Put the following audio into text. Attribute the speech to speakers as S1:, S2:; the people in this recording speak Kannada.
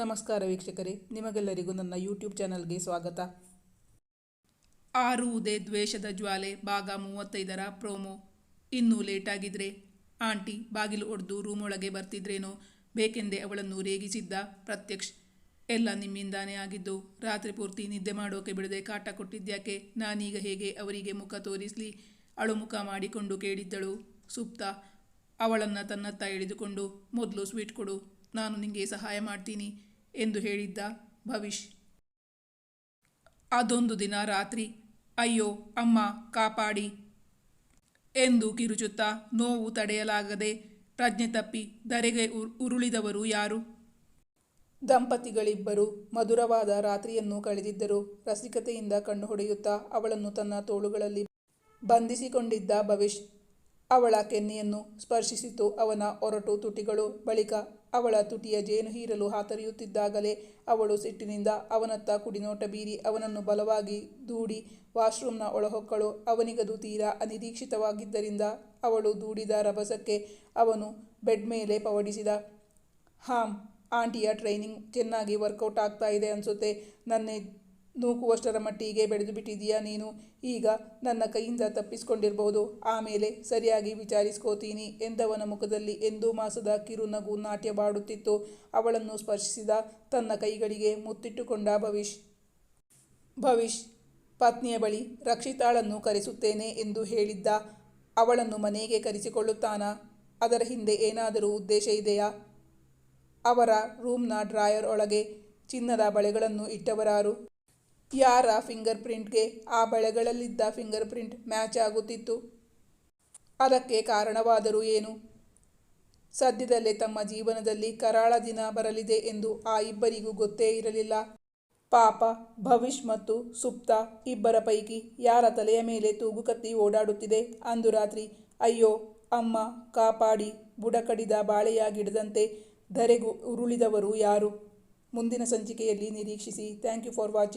S1: ನಮಸ್ಕಾರ ವೀಕ್ಷಕರೇ, ನಿಮಗೆಲ್ಲರಿಗೂ ನನ್ನ ಯೂಟ್ಯೂಬ್ ಚಾನಲ್ಗೆ ಸ್ವಾಗತ. ಆರುವುದೇ ದ್ವೇಷದ ಜ್ವಾಲೆ, ಭಾಗ ಮೂವತ್ತೈದರ ಪ್ರೋಮೋ. ಇನ್ನೂ ಲೇಟಾಗಿದ್ರೆ ಆಂಟಿ ಬಾಗಿಲು ಒಡೆದು ರೂಮ್ ಒಳಗೆ ಬರ್ತಿದ್ರೇನೋ? ಬೇಕೆಂದೇ ಅವಳನ್ನು ರೇಗಿಸಿದ್ದ ಪ್ರತ್ಯಕ್ಷ್. ಎಲ್ಲ ನಿಮ್ಮಿಂದಾನೇ ಆಗಿದ್ದು, ರಾತ್ರಿ ಪೂರ್ತಿ ನಿದ್ದೆ ಮಾಡೋಕೆ ಬಿಡದೆ ಕಾಟ ಕೊಟ್ಟಿದ್ಯಾಕೆ ನಾನೀಗ ಹೇಗೆ ಅವರಿಗೆ ಮುಖ ತೋರಿಸಲಿ? ಅಳುಮುಖ ಮಾಡಿಕೊಂಡು ಕೇಳಿದ್ದಳು ಸುಪ್ತ. ಅವಳನ್ನು ತನ್ನತ್ತ ಎಳೆದುಕೊಂಡು, ಮೊದಲು ಸ್ವೀಟ್ ಕೊಡು ನಾನು ನಿಮಗೆ ಸಹಾಯ ಮಾಡ್ತೀನಿ ಎಂದು ಹೇಳಿದ್ದ ಭವಿಷ್. ಅದೊಂದು ದಿನ ರಾತ್ರಿ, ಅಯ್ಯೋ, ಅಮ್ಮ, ಕಾಪಾಡಿ ಎಂದು ಕಿರುಚುತ್ತಾ ನೋವು ತಡೆಯಲಾಗದೆ ಪ್ರಜ್ಞೆ ತಪ್ಪಿ ಧರೆಗೆ ಉರುಳಿದವರು ಯಾರು? ದಂಪತಿಗಳಿಬ್ಬರು ಮಧುರವಾದ ರಾತ್ರಿಯನ್ನು ಕಳೆದಿದ್ದರು ರಸಿಕತೆಯಿಂದ ಕಣ್ಣು ಹೊಡೆಯುತ್ತಾ ಅವಳನ್ನು ತನ್ನ ತೋಳುಗಳಲ್ಲಿ ಬಂಧಿಸಿಕೊಂಡಿದ್ದ ಭವಿಷ್ ಅವಳ ಕೆನ್ನೆಯನ್ನು ಸ್ಪರ್ಶಿಸಿತು. ಅವನ ಒರಟು ತುಟಿಗಳು ಬಳಿಕ ಅವಳ ತುಟಿಯ ಜೇನು ಹೀರಲು ಹಾತರಿಯುತ್ತಿದ್ದಾಗಲೇ ಅವಳು ಸಿಟ್ಟಿನಿಂದ ಅವನತ್ತ ಕುಡಿನೋಟ ಬೀರಿ ಅವನನ್ನು ಬಲವಾಗಿ ದೂಡಿ ವಾಶ್ರೂಮ್ನ ಒಳಹೊಕ್ಕಳು ಅವನಿಗದು ತೀರಾ ಅನಿರೀಕ್ಷಿತವಾಗಿದ್ದರಿಂದ ಅವಳು ದೂಡಿದ ರಭಸಕ್ಕೆ ಅವನು ಬೆಡ್ ಮೇಲೆ ಪವಡಿಸಿದ, ಹಾಂ, ಆಂಟಿಯ ಟ್ರೈನಿಂಗ್ ಚೆನ್ನಾಗಿ ವರ್ಕೌಟ್ ಆಗ್ತಾ ಇದೆ ಅನಿಸುತ್ತೆ, ನನ್ನೇ ನೂಕುವಷ್ಟರ ಮಟ್ಟಿಗೆ ಬೆಳೆದು ಬಿಟ್ಟಿದೀಯಾ ನೀನು? ಈಗ ನನ್ನ ಕೈಯಿಂದ ತಪ್ಪಿಸಿಕೊಂಡಿರಬಹುದು ಆಮೇಲೆ ಸರಿಯಾಗಿ ವಿಚಾರಿಸ್ಕೋತೀನಿ ಎಂದವನ ಮುಖದಲ್ಲಿ ಎಂದೂ ಮಾಸದ ಕಿರುನಗು ನಾಟ್ಯವಾಡುತ್ತಿತ್ತು ಅವಳನ್ನು ಸ್ಪರ್ಶಿಸಿದ ತನ್ನ ಕೈಗಳಿಗೆ ಮುತ್ತಿಟ್ಟುಕೊಂಡ ಭವಿಷ್ ಭವಿಷ್ ಪತ್ನಿಯ ಬಳಿ ರಕ್ಷಿತಾಳನ್ನು ಕರೆಸುತ್ತೇನೆ ಎಂದು ಹೇಳಿದ್ದ ಅವಳನ್ನು ಮನೆಗೆ ಕರೆಸಿಕೊಳ್ಳುತ್ತಾನ? ಅದರ ಹಿಂದೆ ಏನಾದರೂ ಉದ್ದೇಶ ಇದೆಯಾ? ಅವರ ರೂಮ್ನ ಡ್ರಾಯರ್ ಒಳಗೆ ಚಿನ್ನದ ಬಳೆಗಳನ್ನು ಇಟ್ಟವರಾರು? ಯಾರ ಫಿಂಗರ್ ಪ್ರಿಂಟ್ಗೆ ಆ ಬಳೆಗಳಲ್ಲಿದ್ದ ಫಿಂಗರ್ ಪ್ರಿಂಟ್ ಮ್ಯಾಚ್ ಆಗುತ್ತಿತ್ತು. ಅದಕ್ಕೆ ಕಾರಣವಾದರೂ ಏನು? ಸದ್ಯದಲ್ಲೇ ತಮ್ಮ ಜೀವನದಲ್ಲಿ ಕರಾಳ ದಿನ ಬರಲಿದೆ ಎಂದು ಆ ಇಬ್ಬರಿಗೂ ಗೊತ್ತೇ ಇರಲಿಲ್ಲ. ಪಾಪ ಭವಿಷ್ ಮತ್ತು ಸುಪ್ತ ಇಬ್ಬರ ಪೈಕಿ ಯಾರ ತಲೆಯ ಮೇಲೆ ತೂಗು ಕತ್ತಿ ಓಡಾಡುತ್ತಿದೆ ಅಂದು ರಾತ್ರಿ ಅಯ್ಯೋ, ಅಮ್ಮ, ಕಾಪಾಡಿ, ಬುಡಕಡಿದ ಬಾಳೆಯ ಗಿಡದಂತೆ ಧರೆಗೂ ಉರುಳಿದವರು ಯಾರು? ಮುಂದಿನ ಸಂಚಿಕೆಯಲ್ಲಿ ನಿರೀಕ್ಷಿಸಿ. Thank you for watching.